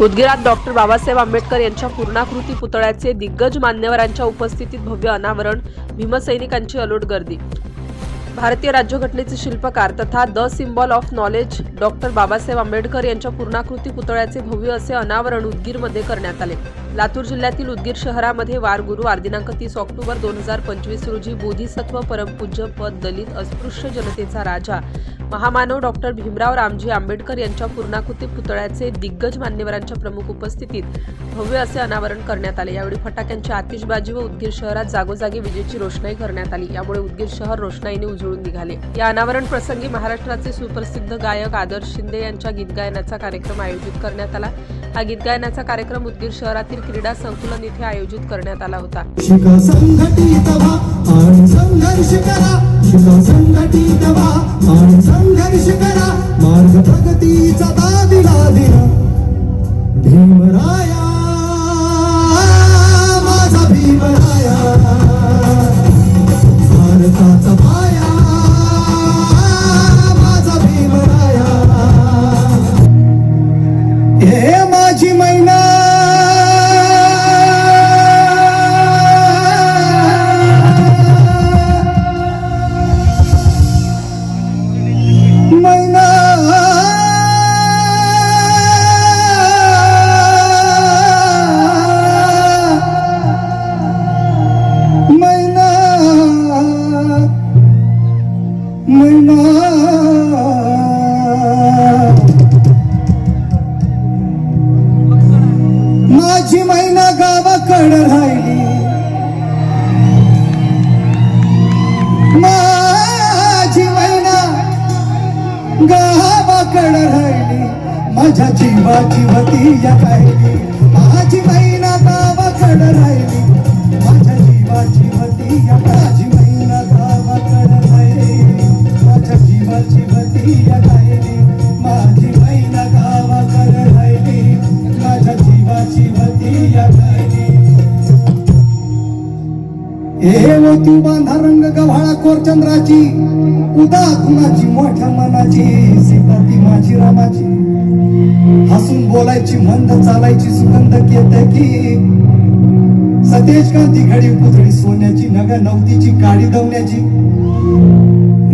उदगीरात doctor Babasaheb Ambedkar यांच्या पूर्णाकृती पुतळ्याचे दिग्गज मान्यवरांच्या उपस्थितीत भव्य अनावरण भीमसैनिकांची अलोट गर्दी. भारतीय राज्यघटनेचे शिल्पकार तथा the symbol of knowledge doctor Babasaheb Ambedkar यांच्या पूर्णाकृती पुतळ्याचे भव्य असे अनावरण उदगीरमध्ये करण्यात आले. लातूर जिल्ह्यातील उदगीर शहरामध्ये वार गुरुवार दिनांक तीस ऑक्टोबर दोन हजार पंचवीस रोजी बोधिसत्व परमपूज्य पद दलित अस्पृश्य जनतेचा राजा. महामानव डॉक्टर भीमराव रामजी आंबेडकर यांच्या पूर्णाकृती पुतळ्याचे दिग्गज मान्यवरांच्या प्रमुख उपस्थितीत भव्य असे अनावरण करण्यात आले. यावेळी फटाक्यांची आतिषबाजी व उदगीर शहरात जागोजागी विजेची रोषणाई करण्यात आली. यामुळे उदगीर शहर रोषणाईने उजळून निघाले. या अनावरण प्रसंगी महाराष्ट्राचे सुप्रसिद्ध गायक आदर्श शिंदे यांच्या गीत गायनाचा कार्यक्रम आयोजित करण्यात आला. हा गीत गायनाचा कार्यक्रम उदगीर शहरातील क्रीडा संकुलन इथे आयोजित करण्यात आला होता. माझ्या जीवाची वती या राहिली माझी मैना गावाकडं राहिली. माझ्या जीवाची वती या माझी मैना गावाकडं राहिली. माझ्या जीवाची वती या राहिली माझी मैना गावाकडं राहिली. माझ्या जीवाची वती या राहिली हे मोती बांधा रंग गव्हाळा कोरचंद्राची उदा कुणाची मोठ्या मनाची. सीता माझी रामाची हसून बोलायची मंद चालायची सुगंध येते की? सतेज कांती घडी पुतळी सोन्याची नग नवतीची काडी दवण्याची.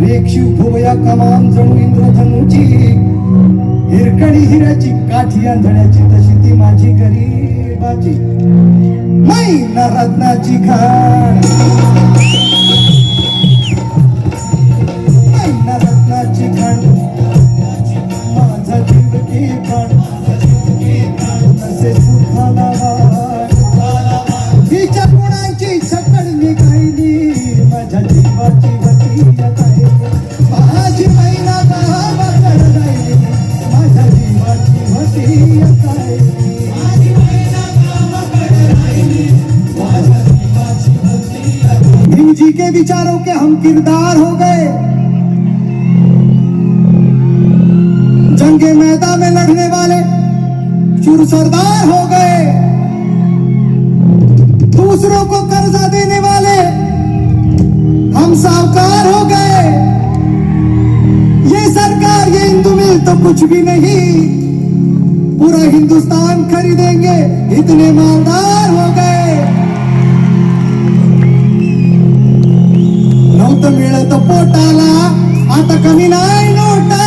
रेक्षी भुवया कमान जणू इंद्रधनुची. हिरकणी हिऱ्याची काठी आंधळ्याची तशी ती माझी गरीबाची. मैना रत्नाची खाण जी के विचारों के हम किरदार हो गए। जंगे मैदान में लड़ने वाले चुर सरदार हो गए। दूसरों को कर्जा देने वाले हम साहूकार हो गए। ये सरकार ये हिंदू मिल तो कुछ भी नहीं। पूरा हिंदुस्तान खरीदेंगे इतने मालदार हो गए। नव्हतं मिळत पोटाला आता कमी नाही नोटा।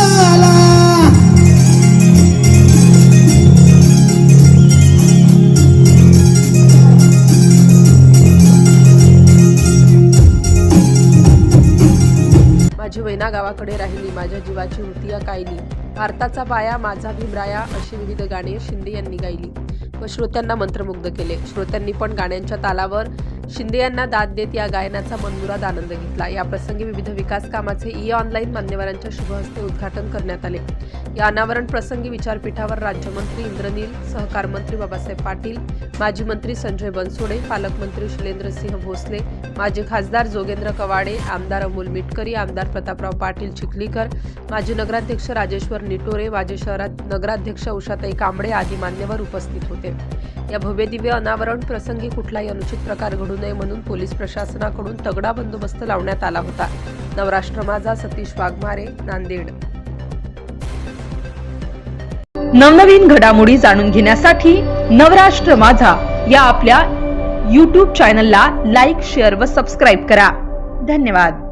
माझी वैना गावाकडे राहिली. माझ्या जीवाची होती या कायली. भारताचा पाया माझा भीमराया अशी विविध गाणी शिंदे यांनी गायली. व श्रोत्यांना मंत्रमुग्ध केले. श्रोत्यांनी पण गाण्यांच्या तालावर शिंदे यांना दाद देत या गायनाचा मनमुराद आनंद घेतला. या प्रसंगी विविध विकास कामाचे ई ऑनलाईन मान्यवरांच्या शुभहस्ते उद्घाटन करण्यात आले. या अनावरण प्रसंगी विचारपीठावर राज्यमंत्री इंद्रनील सहकार मंत्री बाबासाहेब पाटील माजी मंत्री संजय बनसोडे पालकमंत्री शैलेंद्रसिंह भोसले माजी खासदार जोगेंद्र कवाडे आमदार अमोल मिटकरी आमदार प्रतापराव पाटील चिखलीकर माजी नगराध्यक्ष राजेश्वर निटोरे माजी शहरात नगराध्यक्ष उषाताई कांबळे आदी मान्यवर उपस्थित होते. या भव्य दिव्य अनावरण प्रसंगी कुठलाही अनुचित प्रकार घडू नये म्हणून पोलीस प्रशासनाकडून तगडा बंदोबस्त लावण्यात आला होता. नवराष्ट्र माझा सतीश वाघमारे नांदेड. नवनवीन घडामोडी जाणून घेण्यासाठी नवराष्ट्र माझा या आपल्या यूट्यूब चॅनलला लाईक शेअर व सबस्क्राईब करा. धन्यवाद.